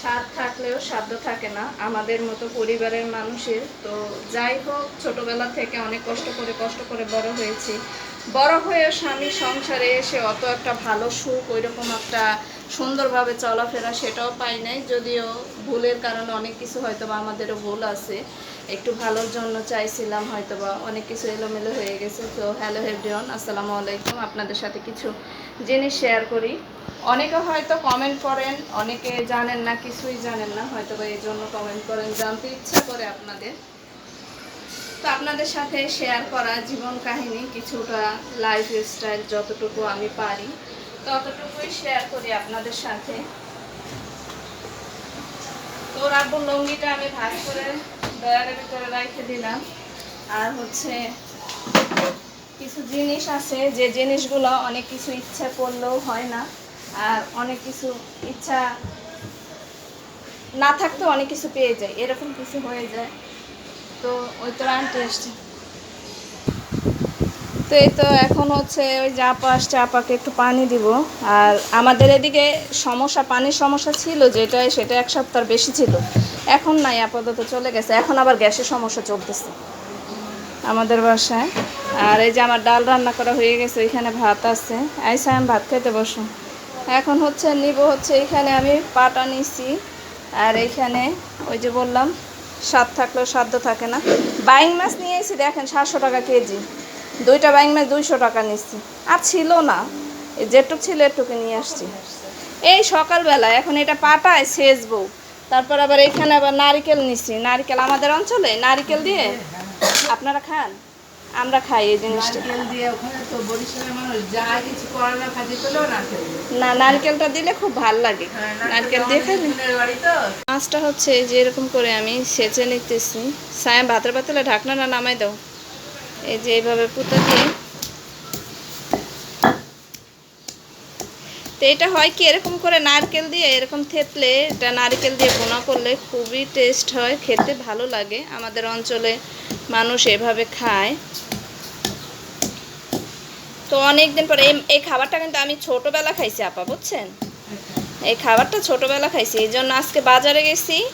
স্বাদ থাকলেও সাধ্য থাকে না। আমাদের মতো পরিবারের মানুষের। তো যাই হোক, ছোটবেলা থেকে অনেক কষ্ট করে কষ্ট করে বড় হয়েছি। বড় হয়ে স্বামী সংসারে এসে অত একটা ভালো সুখ, ওইরকম একটা সুন্দরভাবে চলাফেরা সেটাও পাই নাই। যদিও ভুলের কারণে অনেক কিছু হয়তো বা আমাদেরও ভুল আছে। একটু ভালোর জন্য চাইছিলাম হয়তো বা অনেক কিছু এলোমেলো হয়ে গেছে। তো হ্যালো হেভরিওন আসসালামু আলাইকুম। আপনাদের সাথে কিছু জিনিস শেয়ার করি। অনেকে হয়তো কমেন্ট করেন, অনেকে জানেন না, কিছুই জানেন না, হয়তো বা এই জন্য কমেন্ট করেন, জানতে ইচ্ছা করে আপনাদের। তো আপনাদের সাথে শেয়ার করা জীবন কাহিনী, কিছুটা লাইফ স্টাইল যতটুকু আমি পারি, ততটুকুই শেয়ার করি আপনাদের সাথে। তো রাব্বুর লঙ্গিটা আমি ভাগ করে ডয়ারের ভিতরে রেখে দিলাম। আর হচ্ছে কিছু জিনিস আছে, যে জিনিসগুলো অনেক কিছু ইচ্ছা করলেও হয় না। আর অনেক কিছু ইচ্ছা না থাকতেও অনেক কিছু পেয়ে যায়, এরকম কিছু হয়ে যায়। তো ওই তো আনতে তো এই তো এখন হচ্ছে ওই যে আপা আসছে, আপাকে একটু পানি দিব। আর আমাদের এদিকে সমস্যা, পানির সমস্যা ছিল যেটা, সেটা এক সপ্তাহ বেশি ছিল। এখন নাই, আপাতত চলে গেছে। এখন আবার গ্যাসের সমস্যা চলতেছে আমাদের বাসায়। আর এই যে আমার ডাল রান্না করা হয়ে গেছে ওইখানে ভাত আছে। আইসা আমি ভাত খেতে বসো। এখন হচ্ছে নিব হচ্ছে এখানে আমি পাটা নিছি। আর এইখানে ওই যে বললাম, স্বাদ থাকলেও সাধ্য থাকে না। বাইং মাছ নিয়ে এসেছি দেখেন সাতশো টাকা কেজি। দুইটা বাইং মাছ দুইশো টাকা নিচ্ছি আর ছিল না। যেটুক ছিল এটুকু নিয়ে আসছি। এই সকালবেলা এখন এটা পাটায় সেচবো তারপর আবার এখানে আবার নারিকেল নিচ্ছি নারিকেল আমাদের অঞ্চলে? নারিকেল দিয়ে? আপনারা খান? আমরা খাই এই জিনিসটা। না নারকেলটা দিলে খুব ভালো লাগে। হ্যাঁ, নারকেল দিয়ে খাই। আমাদের বোনের বাড়ি তো। মাছটা হচ্ছে যে এরকম করে আমি সেচে নিতেছি। সায়া ভাতের পাতলে ঢাকনাটা নামাই দাও? এই যে এইভাবে পুঁতা দিয়ে তো এটা হয় কি, এরকম করে নারকেল দিয়ে, এরকম থেতলে এটা নারকেল দিয়ে বোনা করলে খুবই টেস্ট হয়, খেতে ভালো লাগে। আমাদের অঞ্চলে মানুষ এভাবে খায়। তো অনেক দিন পরে এই- খাবারটা কিন্তু আমি ছোটবেলা খাইছি, আপা, বুঝছেন? এই খাবারটা ছোটবেলা খাইছি, এই জন্য আজকে বাজারে গেছি,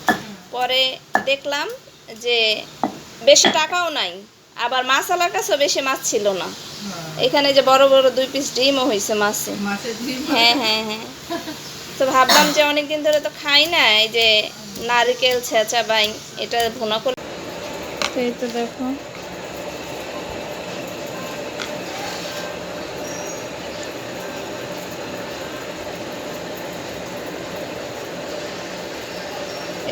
পরে দেখলাম যে বেশি টাকাও নাই, আবার মাছালার কাছেও বেশি মাছ ছিল না। এখানে যে বড় বড় দুই পিস ডিমও হয়েছে মাছে। হ্যাঁ হ্যাঁ হ্যাঁ। তো ভাবলাম যে অনেকদিন ধরে তো খাই না এই যে নারিকেল ছেঁচা বাই এটা ভুনা করে তো এই তো দেখো।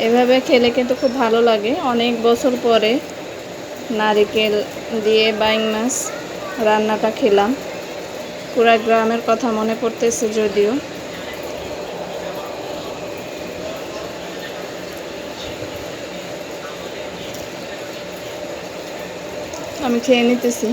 এভাবে খেলে কিন্তু খুব ভালো লাগে। অনেক বছর পরে নারিকেল দিয়ে বাইং মাছ। রান্নাটা খেলাম। পুরা গ্রামের কথা মনে পড়তেছে যদিও। আমি খেয়ে নিতেছি।